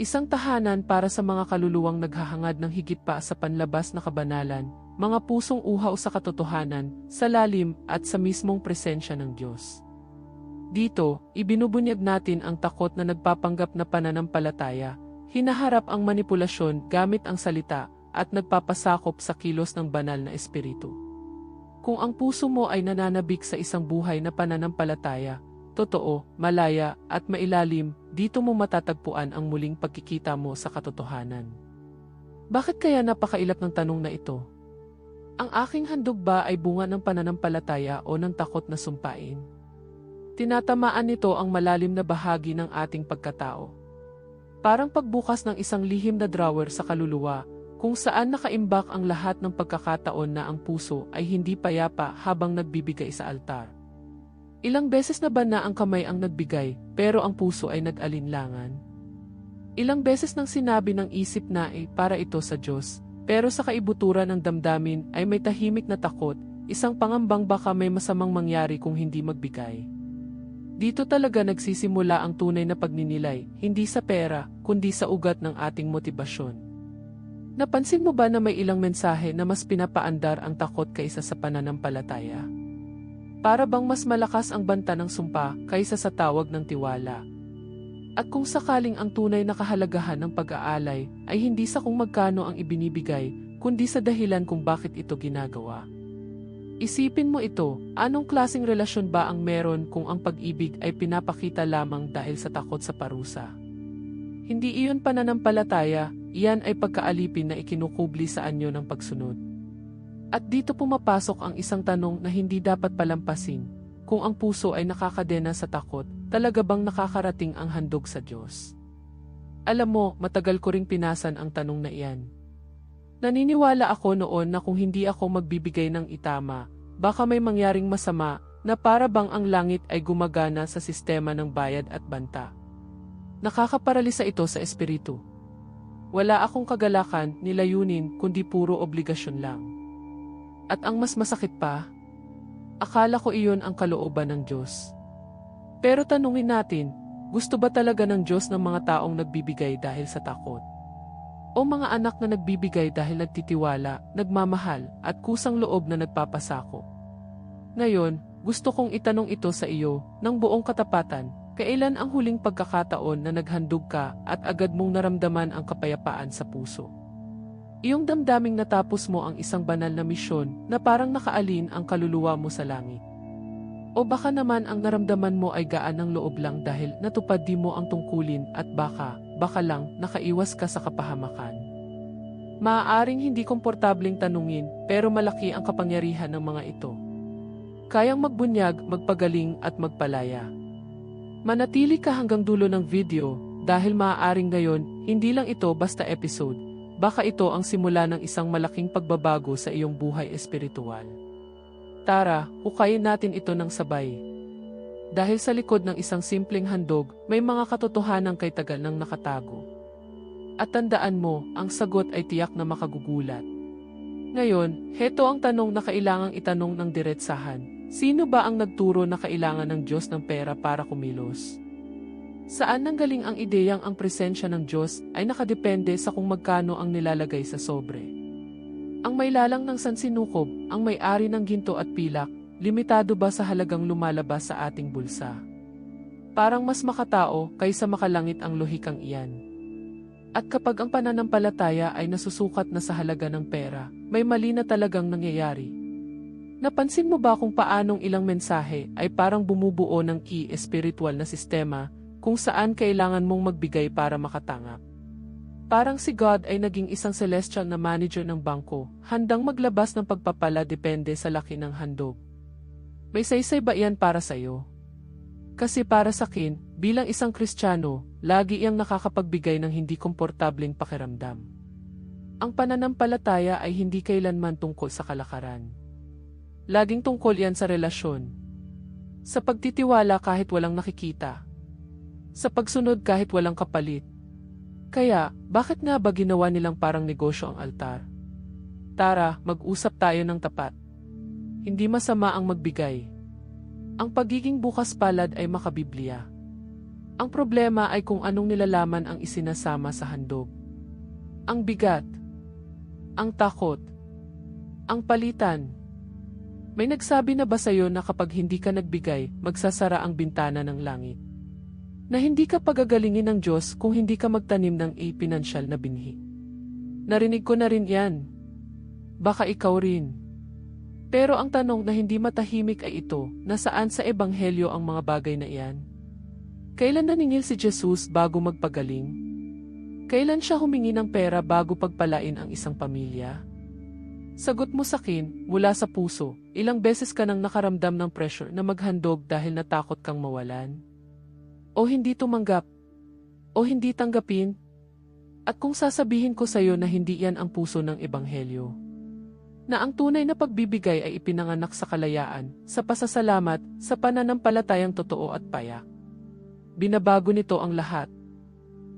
Isang tahanan para sa mga kaluluwang naghahangad ng higit pa sa panlabas na kabanalan, mga pusong uhaw sa katotohanan, sa lalim at sa mismong presensya ng Diyos. Dito, ibinubunyag natin ang takot na nagpapanggap na pananampalataya, hinaharap ang manipulasyon gamit ang salita, at nagpapasakop sa kilos ng banal na espiritu. Kung ang puso mo ay nananabik sa isang buhay na pananampalataya, totoo, malaya, at mailalim, dito mo matatagpuan ang muling pagkikita mo sa katotohanan. Bakit kaya napakailap ng tanong na ito? Ang aking handog ba ay bunga ng pananampalataya o ng takot na sumpain? Tinatamaan nito ang malalim na bahagi ng ating pagkatao. Parang pagbukas ng isang lihim na drawer sa kaluluwa, kung saan nakaimbak ang lahat ng pagkakataon na ang puso ay hindi payapa habang nagbibigay sa altar. Ilang beses na ba na ang kamay ang nagbigay, pero ang puso ay nag-alinlangan? Ilang beses nang sinabi ng isip na ay para ito sa Diyos, pero sa kaibuturan ng damdamin ay may tahimik na takot, isang pangambang baka may masamang mangyari kung hindi magbigay. Dito talaga nagsisimula ang tunay na pagninilay, hindi sa pera, kundi sa ugat ng ating motibasyon. Napansin mo ba na may ilang mensahe na mas pinapaandar ang takot kaysa sa pananampalataya? Para bang mas malakas ang banta ng sumpa kaysa sa tawag ng tiwala? At kung sakaling ang tunay na kahalagahan ng pag-aalay ay hindi sa kung magkano ang ibinibigay, kundi sa dahilan kung bakit ito ginagawa. Isipin mo ito, anong klasing relasyon ba ang meron kung ang pag-ibig ay pinapakita lamang dahil sa takot sa parusa? Hindi iyon pananampalataya, iyan ay pagkaalipin na ikinukubli sa anyo ng pagsunod. At dito pumapasok ang isang tanong na hindi dapat palampasin. Kung ang puso ay nakakadena sa takot, talaga bang nakakarating ang handog sa Diyos? Alam mo, matagal ko ring pinasan ang tanong na iyan. Naniniwala ako noon na kung hindi ako magbibigay ng itama, baka may mangyaring masama na para bang ang langit ay gumagana sa sistema ng bayad at banta. Nakakaparalisa ito sa espiritu. Wala akong kagalakan, nilayunin, kundi puro obligasyon lang. At ang mas masakit pa, akala ko iyon ang kalooban ng Diyos. Pero tanungin natin, gusto ba talaga ng Diyos ng mga taong nagbibigay dahil sa takot? O mga anak na nagbibigay dahil nagtitiwala, nagmamahal, at kusang loob na nagpapasako? Ngayon, gusto kong itanong ito sa iyo, ng buong katapatan, Kailan ang huling pagkakataon na naghandog ka at agad mong naramdaman ang kapayapaan sa puso? Iyong damdaming natapos mo ang isang banal na misyon na parang nakaalin ang kaluluwa mo sa langit. O baka naman ang naramdaman mo ay gaan ng loob lang dahil natupad di mo ang tungkulin at baka, baka lang nakaiwas ka sa kapahamakan. Maaaring hindi komportabling tanungin pero malaki ang kapangyarihan ng mga ito. Kayang magbunyag, magpagaling at magpalaya. Manatili ka hanggang dulo ng video dahil maaaring ngayon, hindi lang ito basta episode, baka ito ang simula ng isang malaking pagbabago sa iyong buhay espiritual. Tara, hukayin natin ito ng sabay. Dahil sa likod ng isang simpleng handog, may mga katotohanan kay tagal nang nakatago. At tandaan mo, ang sagot ay tiyak na makagugulat. Ngayon, heto ang tanong na kailangang itanong ng diretsahan. Sino ba ang nagturo na kailangan ng Diyos ng pera para kumilos? Saan nanggaling ang ideyang ang presensya ng Diyos ay nakadepende sa kung magkano ang nilalagay sa sobre? Ang may lalang ng sansinukob, ang may-ari ng ginto at pilak, limitado ba sa halagang lumalabas sa ating bulsa? Parang mas makatao kaysa makalangit ang lohikang iyan. At kapag ang pananampalataya ay nasusukat na sa halaga ng pera, may mali na talagang nangyayari. Napansin mo ba kung paanong ilang mensahe ay parang bumubuo ng key espiritual na sistema kung saan kailangan mong magbigay para makatangak? Parang si God ay naging isang celestial na manager ng bangko, handang maglabas ng pagpapala depende sa laki ng handog. May saysay ba yan para sa iyo? Kasi para sa akin, bilang isang Kristiyano, lagi iyang nakakapagbigay ng hindi komportableng pakiramdam. Ang pananampalataya ay hindi kailanman tungkol sa kalakaran. Laging tungkol yan sa relasyon. Sa pagtitiwala kahit walang nakikita. Sa pagsunod kahit walang kapalit. Kaya, bakit nga ba ginawa nilang parang negosyo ang altar? Tara, mag-usap tayo ng tapat. Hindi masama ang magbigay. Ang pagiging bukas palad ay makabiblia. Ang problema ay kung anong nilalaman ang isinasama sa handog. Ang bigat. Ang takot. Ang palitan. May nagsabi na ba sa'yo na kapag hindi ka nagbigay, magsasara ang bintana ng langit? Na hindi ka pagagalingin ng Diyos kung hindi ka magtanim ng ipinansyal na binhi. Narinig ko na rin yan. Baka ikaw rin. Pero ang tanong na hindi matahimik ay ito, nasaan sa ebanghelyo ang mga bagay na iyan? Kailan naningil si Jesus bago magpagaling? Kailan siya humingi ng pera bago pagpalain ang isang pamilya? Sagot mo sa akin, mula sa puso, ilang beses ka nang nakaramdam ng pressure na maghandog dahil natakot kang mawalan? O hindi tumanggap? O hindi tanggapin? At kung sasabihin ko sa iyo na hindi yan ang puso ng ebanghelyo, na ang tunay na pagbibigay ay ipinanganak sa kalayaan, sa pasasalamat, sa pananampalatayang totoo at payak. Binabago nito ang lahat.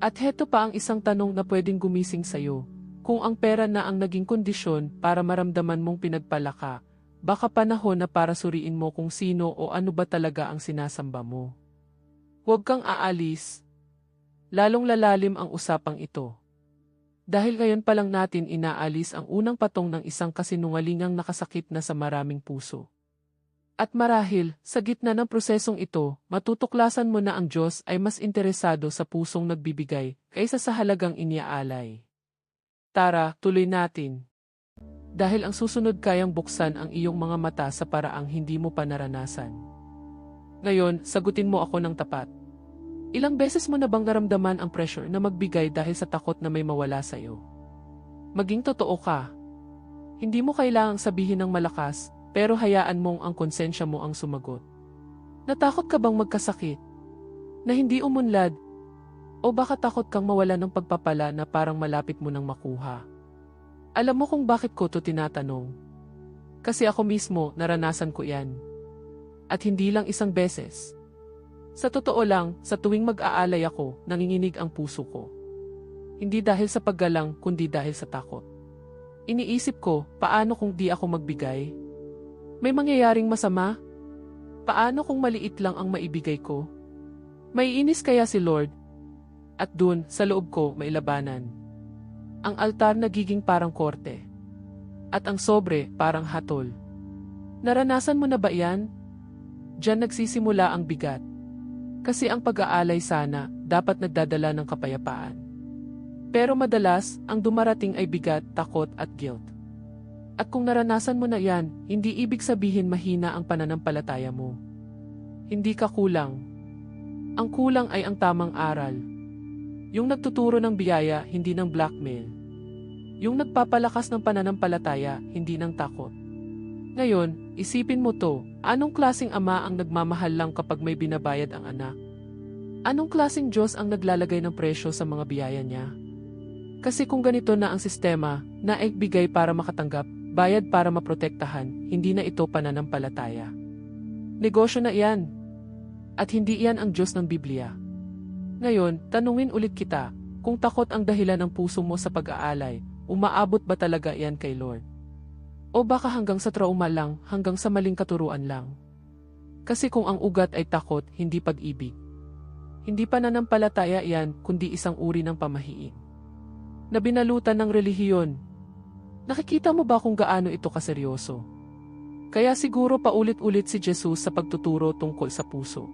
At heto pa ang isang tanong na pwedeng gumising sa iyo. Kung ang pera na ang naging kondisyon para maramdaman mong pinagpala ka, baka panahon na para suriin mo kung sino o ano ba talaga ang sinasamba mo. Huwag kang aalis. Lalong lalalim ang usapang ito. Dahil ngayon pa lang natin inaalis ang unang patong ng isang kasinungalingang nakasakit na sa maraming puso. At marahil, sa gitna ng prosesong ito, matutuklasan mo na ang Diyos ay mas interesado sa pusong nagbibigay kaysa sa halagang iniaalay. Tara, tuloy natin. Dahil ang susunod kayang buksan ang iyong mga mata sa paraang hindi mo pa naranasan. Ngayon, sagutin mo ako ng tapat. Ilang beses mo na bang naramdaman ang pressure na magbigay dahil sa takot na may mawala sa iyo? Maging totoo ka. Hindi mo kailangang sabihin ng malakas, pero hayaan mong ang konsensya mo ang sumagot. Natakot ka bang magkasakit? Na hindi umunlad o baka takot kang mawala ng pagpapala na parang malapit mo nang makuha? Alam mo kung bakit ko to tinatanong? Kasi ako mismo naranasan ko yan. At hindi lang isang beses. Sa totoo lang, sa tuwing mag-aalay ako, nanginginig ang puso ko. Hindi dahil sa paggalang, kundi dahil sa takot. Iniisip ko, paano kung di ako magbigay? May mangyayaring masama? Paano kung maliit lang ang maibigay ko? May inis kaya si Lord at dun, sa loob ko, may labanan. Ang altar nagiging parang korte. At ang sobre, parang hatol. Naranasan mo na ba yan? Diyan nagsisimula ang bigat. Kasi ang pag-aalay sana, dapat nagdadala ng kapayapaan. Pero madalas, ang dumarating ay bigat, takot at guilt. At kung naranasan mo na yan, hindi ibig sabihin mahina ang pananampalataya mo. Hindi ka kulang. Ang kulang ay ang tamang aral. Yung nagtuturo ng biyaya, hindi ng blackmail. Yung nagpapalakas ng pananampalataya, hindi ng takot. Ngayon, isipin mo to, anong klasing ama ang nagmamahal lang kapag may binabayad ang anak? Anong klasing Diyos ang naglalagay ng presyo sa mga biyaya niya? Kasi kung ganito na ang sistema, na bigay para makatanggap, bayad para maprotektahan, hindi na ito pananampalataya. Negosyo na iyan. At hindi iyan ang Diyos ng Biblia. Ngayon, tanungin ulit kita, kung takot ang dahilan ng puso mo sa pag-aalay, umaabot ba talaga yan kay Lord? O baka hanggang sa trauma lang, hanggang sa maling katuruan lang? Kasi kung ang ugat ay takot, hindi pag-ibig. Hindi pa nanampalataya yan, kundi isang uri ng pamahiin. Na binalutan ng relihiyon. Nakikita mo ba kung gaano ito kaseryoso? Kaya siguro paulit-ulit si Jesus sa pagtuturo tungkol sa puso.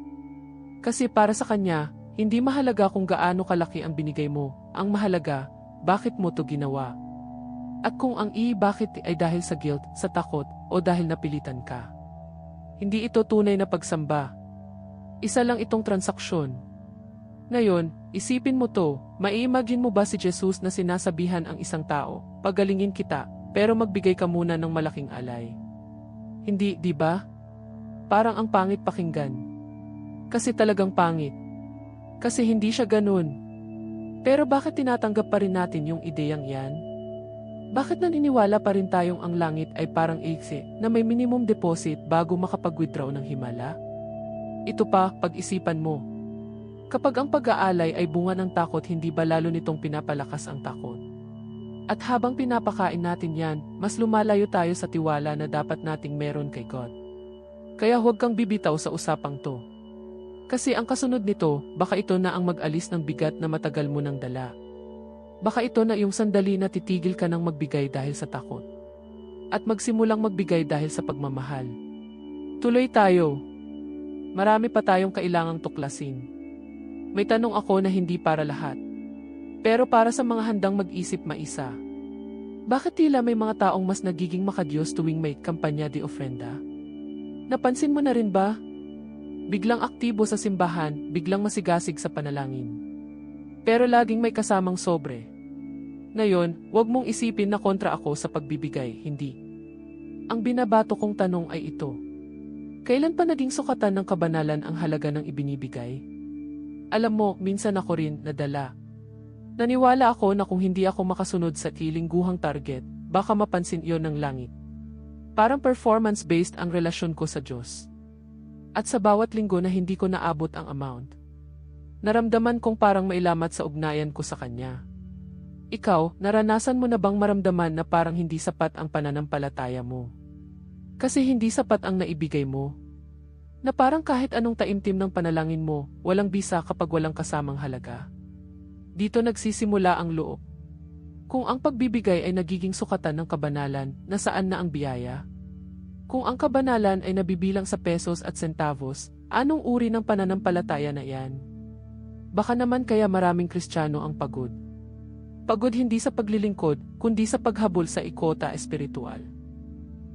Kasi para sa kanya, hindi mahalaga kung gaano kalaki ang binigay mo, ang mahalaga, bakit mo to ginawa. At kung ang i bakit ay dahil sa guilt, sa takot, o dahil napilitan ka. Hindi ito tunay na pagsamba. Isa lang itong transaksyon. Ngayon, isipin mo to, maiimagine mo ba si Jesus na sinasabihan ang isang tao, pagalingin kita, pero magbigay ka muna ng malaking alay. Hindi, di ba? Parang ang pangit pakinggan. Kasi talagang pangit. Kasi hindi siya ganun. Pero bakit tinatanggap pa rin natin yung ideyang yan? Bakit naniniwala pa rin tayong ang langit ay parang exe na may minimum deposit bago makapag-withdraw ng himala? Ito pa, pag-isipan mo. Kapag ang pag-aalay ay bunga ng takot hindi ba lalo nitong pinapalakas ang takot? At habang pinapakain natin yan, mas lumalayo tayo sa tiwala na dapat nating meron kay God. Kaya huwag kang bibitaw sa usapang to. Kasi ang kasunod nito, baka ito na ang mag-alis ng bigat na matagal mo nang dala. Baka ito na yung sandali na titigil ka ng magbigay dahil sa takot. At magsimulang magbigay dahil sa pagmamahal. Tuloy tayo. Marami pa tayong kailangang tuklasin. May tanong ako na hindi para lahat. Pero para sa mga handang mag-isip maisa. Bakit tila may mga taong mas nagiging makadiyos tuwing may kampanya de ofrenda? Napansin mo na rin ba? Biglang aktibo sa simbahan, biglang masigasig sa panalangin. Pero laging may kasamang sobre. Ngayon, huwag mong isipin na kontra ako sa pagbibigay, hindi. Ang binabato kong tanong ay ito. Kailan pa naging sukatan ng kabanalan ang halaga ng ibinibigay? Alam mo, minsan ako rin nadala Naniwala ako na kung hindi ako makasunod sa kilingguhang target, baka mapansin iyon ng langit. Parang performance-based ang relasyon ko sa Diyos. At sa bawat linggo na hindi ko naabot ang amount, naramdaman kong parang mailamat sa ugnayan ko sa Kanya. Ikaw, naranasan mo na bang maramdaman na parang hindi sapat ang pananampalataya mo? Kasi hindi sapat ang naibigay mo. Na parang kahit anong taimtim ng panalangin mo, walang bisa kapag walang kasamang halaga. Dito nagsisimula ang loob. Kung ang pagbibigay ay nagiging sukatan ng kabanalan, nasaan na ang biyaya? Kung ang kabanalan ay nabibilang sa pesos at centavos, anong uri ng pananampalataya na iyan? Baka naman kaya maraming Kristiyano ang pagod. Pagod hindi sa paglilingkod, kundi sa paghabol sa ikota espiritual.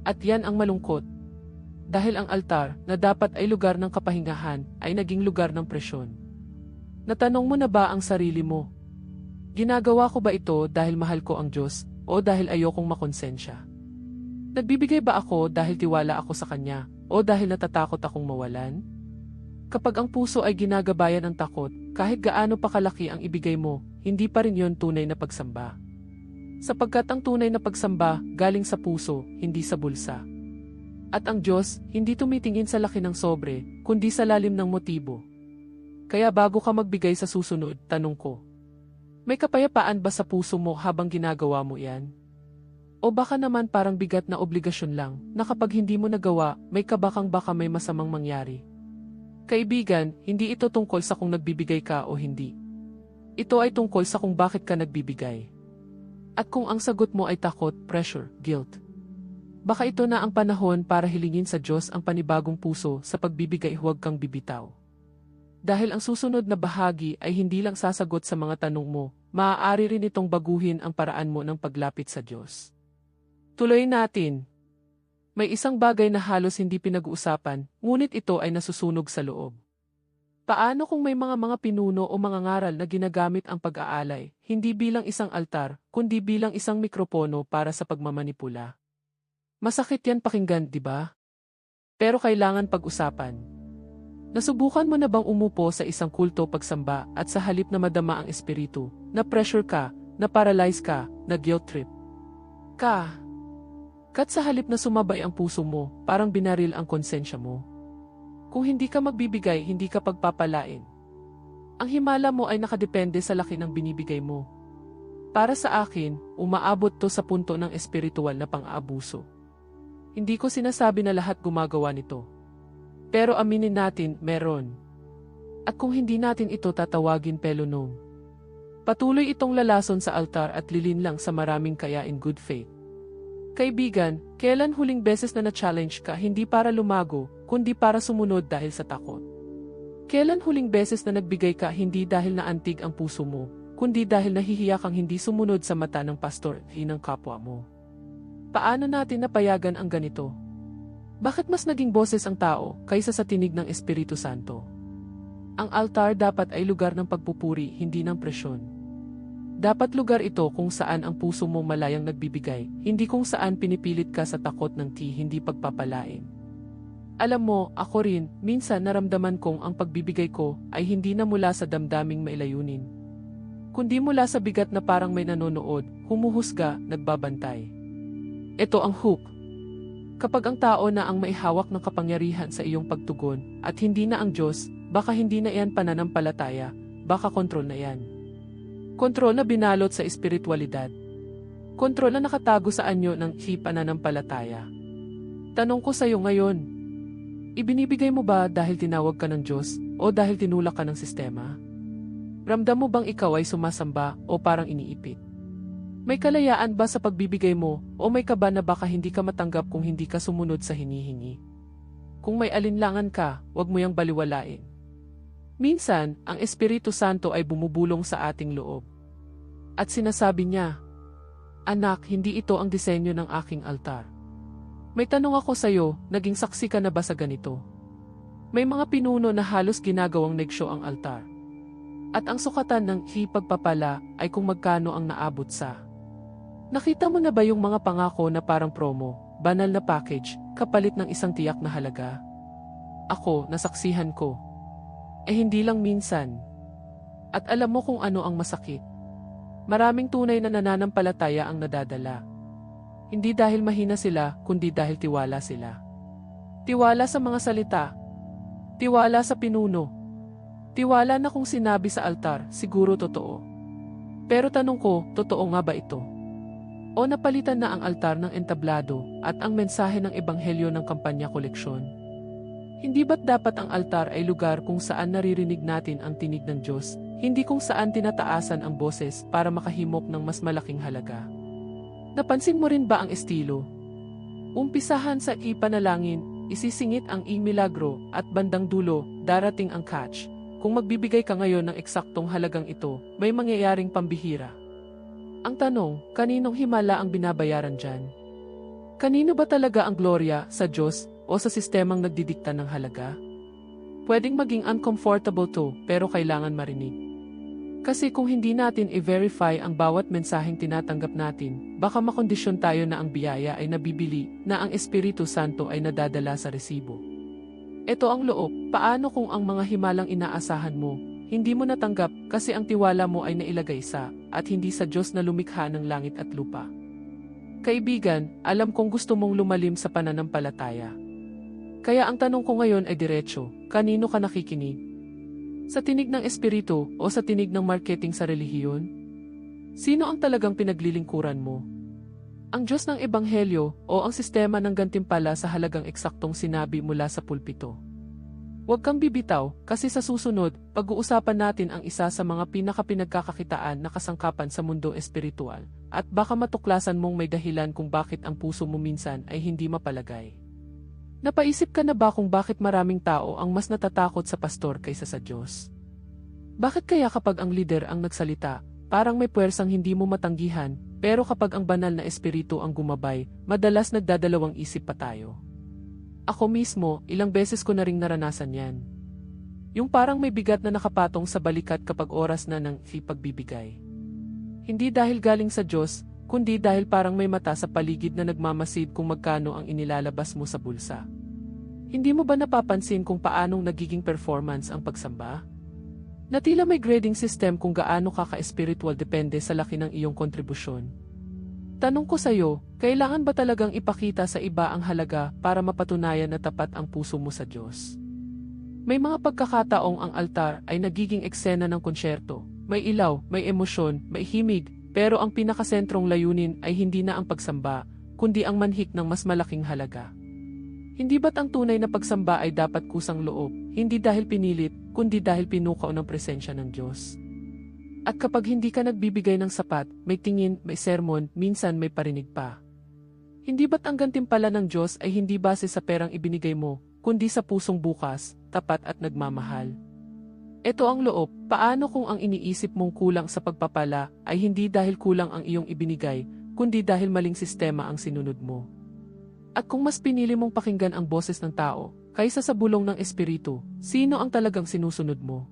At yan ang malungkot. Dahil ang altar, na dapat ay lugar ng kapahingahan, ay naging lugar ng presyon. Natanong mo na ba ang sarili mo? Ginagawa ko ba ito dahil mahal ko ang Diyos o dahil ayokong makonsensya? Nagbibigay ba ako dahil tiwala ako sa Kanya o dahil natatakot akong mawalan? Kapag ang puso ay ginagabayan ng takot, kahit gaano pa kalaki ang ibigay mo, hindi pa rin yon tunay na pagsamba. Sapagkat ang tunay na pagsamba galing sa puso, hindi sa bulsa. At ang Diyos, hindi tumitingin sa laki ng sobre, kundi sa lalim ng motibo. Kaya bago ka magbigay sa susunod, tanong ko. May kapayapaan ba sa puso mo habang ginagawa mo yan? O baka naman parang bigat na obligasyon lang na kapag hindi mo nagawa, may kabakang baka may masamang mangyari. Kaibigan, hindi ito tungkol sa kung nagbibigay ka o hindi. Ito ay tungkol sa kung bakit ka nagbibigay. At kung ang sagot mo ay takot, pressure, guilt. Baka ito na ang panahon para hilingin sa Diyos ang panibagong puso sa pagbibigay huwag kang bibitaw. Dahil ang susunod na bahagi ay hindi lang sasagot sa mga tanong mo, maaari rin itong baguhin ang paraan mo ng paglapit sa Diyos. Tuloy natin. May isang bagay na halos hindi pinag-uusapan, ngunit ito ay nasusunog sa loob. Paano kung may mga mga pinuno o mga ngaral na ginagamit ang pag-aalay, hindi bilang isang altar, kundi bilang isang mikropono para sa pagmamanipula? Masakit yan pakinggan, di ba? Pero kailangan pag-usapan. Nasubukan mo na bang umupo sa isang kulto pagsamba at sa halip na madama ang espiritu, na pressure ka, na paralyze ka, na guilt trip? Ka. Kat sa halip na sumabay ang puso mo, parang binaril ang konsensya mo. Kung hindi ka magbibigay, hindi ka pagpapalain. Ang himala mo ay nakadepende sa laki ng binibigay mo. Para sa akin, umaabot to sa punto ng espiritual na pang-aabuso. Hindi ko sinasabi na lahat gumagawa nito. Pero aminin natin, meron. At kung hindi natin ito tatawagin pelonom, patuloy itong lalason sa altar at lilinlang sa maraming kaya in good faith. Kaibigan, kailan huling beses na na-challenge ka hindi para lumago, kundi para sumunod dahil sa takot? Kailan huling beses na nagbigay ka hindi dahil naantig ang puso mo, kundi dahil nahihiya kang hindi sumunod sa mata ng pastor, hinang kapwa mo? Paano natin napayagan ang ganito? Bakit mas naging boses ang tao kaysa sa tinig ng Espiritu Santo? Ang altar dapat ay lugar ng pagpupuri, hindi ng presyon. Dapat lugar ito kung saan ang puso mo malayang nagbibigay, hindi kung saan pinipilit ka sa takot ng ti hindi pagpapalain. Alam mo, ako rin, minsan naramdaman kong ang pagbibigay ko ay hindi na mula sa damdaming mailayunin. Kundi mula sa bigat na parang may nanonood, humuhusga, nagbabantay. Ito ang hook, Kapag ang tao na ang maihawak ng kapangyarihan sa iyong pagtugon, at hindi na ang Diyos, baka hindi na iyan pananampalataya, baka kontrol na yan. Kontrol na binalot sa espiritualidad. Kontrol na nakatago sa anyo ng hi pananampalataya. Tanong ko sa iyo ngayon, ibinibigay mo ba dahil tinawag ka ng Diyos o dahil tinulak ka ng sistema? Ramdam mo bang ikaw ay sumasamba o parang iniipit? May kalayaan ba sa pagbibigay mo o may kaba na baka hindi ka matanggap kung hindi ka sumunod sa hinihingi? Kung may alinlangan ka, huwag mo yang baliwalain. Minsan, ang Espiritu Santo ay bumubulong sa ating loob. At sinasabi niya, Anak, hindi ito ang disenyo ng aking altar. May tanong ako sa iyo, naging saksi ka na ba sa ganito? May mga pinuno na halos ginagawang negsyo ang altar. At ang sukatan ng hipagpapala ay kung magkano ang naabot sa. Nakita mo na ba yung mga pangako na parang promo, banal na package, kapalit ng isang tiyak na halaga? Ako, nasaksihan ko. Eh hindi lang minsan. At alam mo kung ano ang masakit. Maraming tunay na nananampalataya ang nadadala. Hindi dahil mahina sila, kundi dahil tiwala sila. Tiwala sa mga salita. Tiwala sa pinuno. Tiwala na kung sinabi sa altar, siguro totoo. Pero tanong ko, totoo nga ba ito? O napalitan na ang altar ng entablado at ang mensahe ng ebanghelyo ng kampanya koleksyon? Hindi ba't dapat ang altar ay lugar kung saan naririnig natin ang tinig ng Diyos hindi kung saan tinataasan ang boses para makahimok ng mas malaking halaga. Napansin mo rin ba ang estilo? Umpisahan sa ipanalangin, isisingit ang imilagro at bandang dulo, darating ang catch. Kung magbibigay ka ngayon ng eksaktong halagang ito, may mangyayaring pambihira. Ang tanong, kaninong himala ang binabayaran dyan? Kanino ba talaga ang gloria, sa Diyos, o sa sistemang nagdidikta ng halaga? Pwedeng maging uncomfortable to, pero kailangan marinig. Kasi kung hindi natin i-verify ang bawat mensaheng tinatanggap natin, baka makondisyon tayo na ang biyaya ay nabibili, na ang Espiritu Santo ay nadadala sa resibo. Ito ang loob, paano kung ang mga himalang inaasahan mo, hindi mo natanggap kasi ang tiwala mo ay nailagay sa, at hindi sa Diyos na lumikha ng langit at lupa. Kaibigan, alam kong gusto mong lumalim sa pananampalataya. Kaya ang tanong ko ngayon ay diretso, kanino ka nakikinig? Sa tinig ng espiritu o sa tinig ng marketing sa relihiyon? Sino ang talagang pinaglilingkuran mo? Ang Diyos ng Ebanghelyo o ang sistema ng gantimpala sa halagang eksaktong sinabi mula sa pulpito? Huwag kang bibitaw kasi sa susunod, pag-uusapan natin ang isa sa mga pinakapinagkakakitaan na kasangkapan sa mundo espiritual at baka matuklasan mong may dahilan kung bakit ang puso mo minsan ay hindi mapalagay. Napaisip ka na ba kung bakit maraming tao ang mas natatakot sa pastor kaysa sa Diyos? Bakit kaya kapag ang leader ang nagsalita, parang may puwersang hindi mo matanggihan, pero kapag ang banal na espiritu ang gumabay, madalas nagdadalawang isip pa tayo? Ako mismo, ilang beses ko na ring naranasan yan. Yung parang may bigat na nakapatong sa balikat kapag oras na ng ipagbibigay. Hindi dahil galing sa Diyos, kundi dahil parang may mata sa paligid na nagmamasid kung magkano ang inilalabas mo sa bulsa. Hindi mo ba napapansin kung paanong nagiging performance ang pagsamba? Natila may grading system kung gaano ka ka-spiritual depende sa laki ng iyong kontribusyon. Tanong ko sa iyo, kailangan ba talagang ipakita sa iba ang halaga para mapatunayan na tapat ang puso mo sa Diyos? May mga pagkakataong ang altar ay nagiging eksena ng konsyerto. May ilaw, may emosyon, may himig, pero ang pinakasentrong layunin ay hindi na ang pagsamba, kundi ang manhik ng mas malaking halaga. Hindi ba't ang tunay na pagsamba ay dapat kusang loob, hindi dahil pinilit, kundi dahil pinukaw ng presensya ng Diyos? At kapag hindi ka nagbibigay ng sapat, may tingin, may sermon, minsan may parinig pa. Hindi ba't ang gantimpala ng Diyos ay hindi base sa perang ibinigay mo, kundi sa pusong bukas, tapat at nagmamahal? Ito ang loob, paano kung ang iniisip mong kulang sa pagpapala ay hindi dahil kulang ang iyong ibinigay, kundi dahil maling sistema ang sinunod mo. At kung mas pinili mong pakinggan ang boses ng tao, kaysa sa bulong ng espiritu, sino ang talagang sinusunod mo?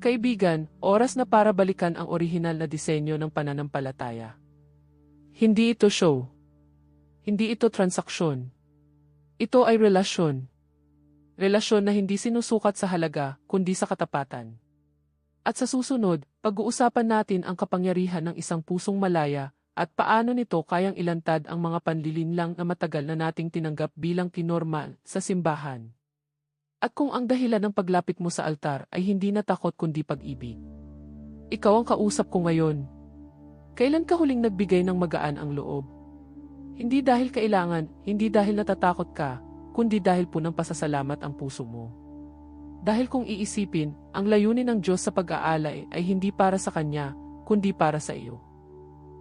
Kaibigan, oras na para balikan ang orihinal na disenyo ng pananampalataya. Hindi ito show. Hindi ito transaksyon. Ito ay relasyon. Relasyon na hindi sinusukat sa halaga, kundi sa katapatan. At sa susunod, pag-uusapan natin ang kapangyarihan ng isang pusong malaya, at paano nito kayang ilantad ang mga panlilinlang na matagal na nating tinanggap bilang kinormal sa simbahan. At kung ang dahilan ng paglapit mo sa altar ay hindi na takot kundi pag-ibig. Ikaw ang kausap ko ngayon. Kailan ka huling nagbigay ng magaan ang loob? Hindi dahil kailangan, hindi dahil natatakot ka, kundi dahil po ng pasasalamat ang puso mo. Dahil kung iisipin, ang layunin ng Diyos sa pag-aalay ay hindi para sa Kanya, kundi para sa iyo.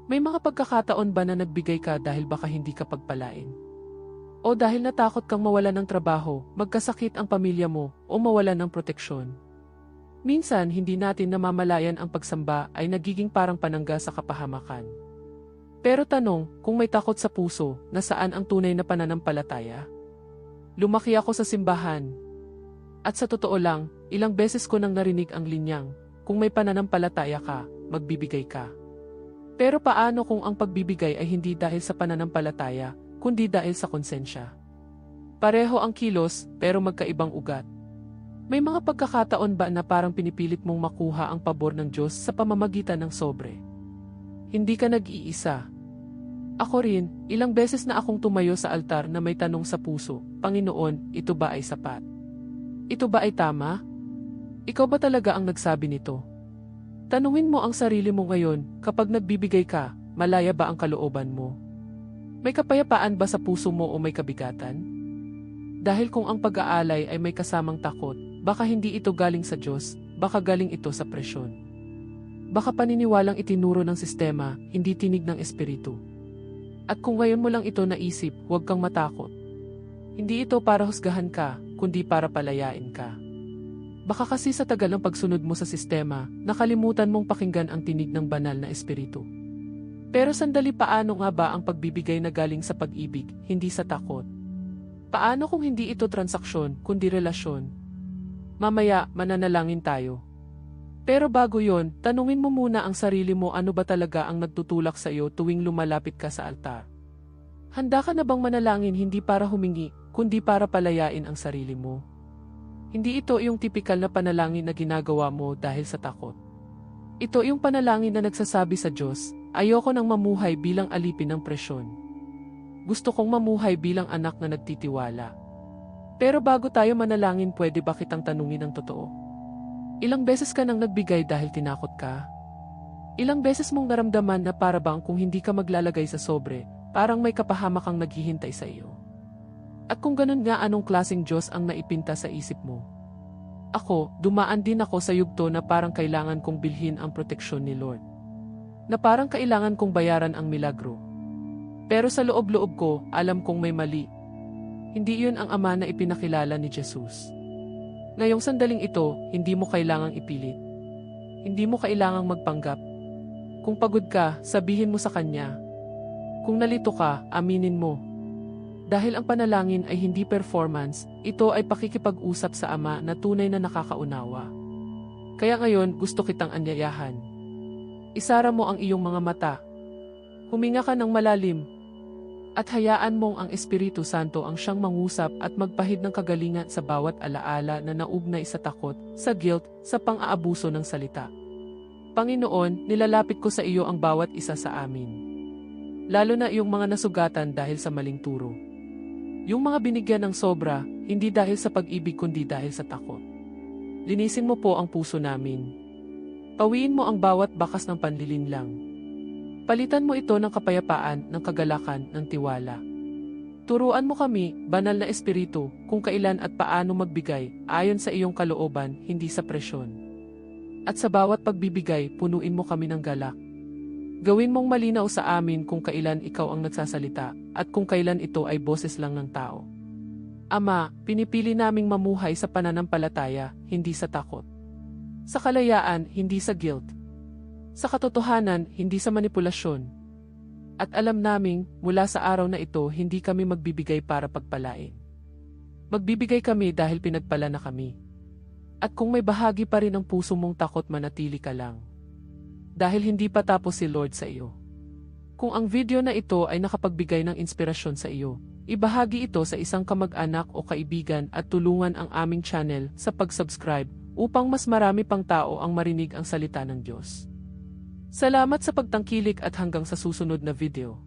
May mga pagkakataon ba na nagbigay ka dahil baka hindi ka pagpalain? O dahil natakot kang mawalan ng trabaho, magkasakit ang pamilya mo, o mawalan ng proteksyon? Minsan, hindi natin namamalayan ang pagsamba ay nagiging parang panangga sa kapahamakan. Pero tanong, kung may takot sa puso, nasaan ang tunay na pananampalataya? Lumaki ako sa simbahan. At sa totoo lang, ilang beses ko nang narinig ang linyang, kung may pananampalataya ka, magbibigay ka. Pero paano kung ang pagbibigay ay hindi dahil sa pananampalataya, kundi dahil sa konsensya? Pareho ang kilos, pero magkaibang ugat. May mga pagkakataon ba na parang pinipilit mong makuha ang pabor ng Diyos sa pamamagitan ng sobre? Hindi ka nag-iisa. Ako rin, ilang beses na akong tumayo sa altar na may tanong sa puso, Panginoon, ito ba ay sapat? Ito ba ay tama? Ikaw ba talaga ang nagsabi nito? Tanungin mo ang sarili mo ngayon, kapag nagbibigay ka, malaya ba ang kalooban mo? May kapayapaan ba sa puso mo o may kabigatan? Dahil kung ang pag-aalay ay may kasamang takot, baka hindi ito galing sa Diyos, baka galing ito sa presyon. Baka paniniwalang itinuro ng sistema, hindi tinig ng espiritu. At kung ngayon mo lang ito naisip, huwag kang matakot. Hindi ito para husgahan ka, kundi para palayain ka. Baka kasi sa tagal ng pagsunod mo sa sistema, nakalimutan mong pakinggan ang tinig ng banal na espiritu. Pero sandali paano nga ba ang pagbibigay na galing sa pag-ibig, hindi sa takot? Paano kung hindi ito transaksyon, kundi relasyon? Mamaya, mananalangin tayo. Pero bago yon, tanungin mo muna ang sarili mo ano ba talaga ang nagtutulak sa iyo tuwing lumalapit ka sa altar. Handa ka na bang manalangin hindi para humingi, kundi para palayain ang sarili mo. Hindi ito yung tipikal na panalangin na ginagawa mo dahil sa takot. Ito yung panalangin na nagsasabi sa Diyos, ayoko nang mamuhay bilang alipin ng presyon. Gusto kong mamuhay bilang anak na nagtitiwala. Pero bago tayo manalangin pwede ba kitang tanungin ng totoo? Ilang beses ka nang nagbigay dahil tinakot ka? Ilang beses mong naramdaman na para bang kung hindi ka maglalagay sa sobre, parang may kapahamak kang naghihintay sa iyo? At kung ganun nga anong klaseng Diyos ang naipinta sa isip mo? Ako, dumaan din ako sa yugto na parang kailangan kong bilhin ang proteksyon ni Lord. Na parang kailangan kong bayaran ang milagro. Pero sa loob-loob ko, alam kong may mali. Hindi yun ang ama na ipinakilala ni Jesus. Ngayong sandaling ito, hindi mo kailangang ipilit. Hindi mo kailangang magpanggap. Kung pagod ka, sabihin mo sa Kanya. Kung nalito ka, aminin mo, dahil ang panalangin ay hindi performance, ito ay pakikipag-usap sa Ama na tunay na nakakaunawa. Kaya ngayon gusto kitang anyayahan. Isara mo ang iyong mga mata. Huminga ka ng malalim. At hayaan mong ang Espiritu Santo ang siyang mangusap at magpahid ng kagalingan sa bawat alaala na naugnay sa takot, sa guilt, sa pang-aabuso ng salita. Panginoon, nilalapit ko sa iyo ang bawat isa sa amin. Lalo na iyong mga nasugatan dahil sa maling turo. Yung mga binigyan ng sobra, hindi dahil sa pag-ibig kundi dahil sa takot. Linisin mo po ang puso namin. Pawiin mo ang bawat bakas ng panlilinlang. Palitan mo ito ng kapayapaan, ng kagalakan, ng tiwala. Turuan mo kami, banal na espiritu, kung kailan at paano magbigay, ayon sa iyong kalooban, hindi sa presyon. At sa bawat pagbibigay, punuin mo kami ng galak. Gawin mong malinaw sa amin kung kailan ikaw ang nagsasalita at kung kailan ito ay boses lang ng tao. Ama, pinipili naming mamuhay sa pananampalataya, hindi sa takot. Sa kalayaan, hindi sa guilt. Sa katotohanan, hindi sa manipulasyon. At alam naming, mula sa araw na ito, hindi kami magbibigay para pagpalain. Magbibigay kami dahil pinagpala na kami. At kung may bahagi pa rin ang puso mong takot manatili ka lang dahil hindi pa tapos si Lord sa iyo. Kung ang video na ito ay nakapagbigay ng inspirasyon sa iyo, ibahagi ito sa isang kamag-anak o kaibigan at tulungan ang aming channel sa pag-subscribe upang mas marami pang tao ang marinig ang salita ng Diyos. Salamat sa pagtangkilik at hanggang sa susunod na video.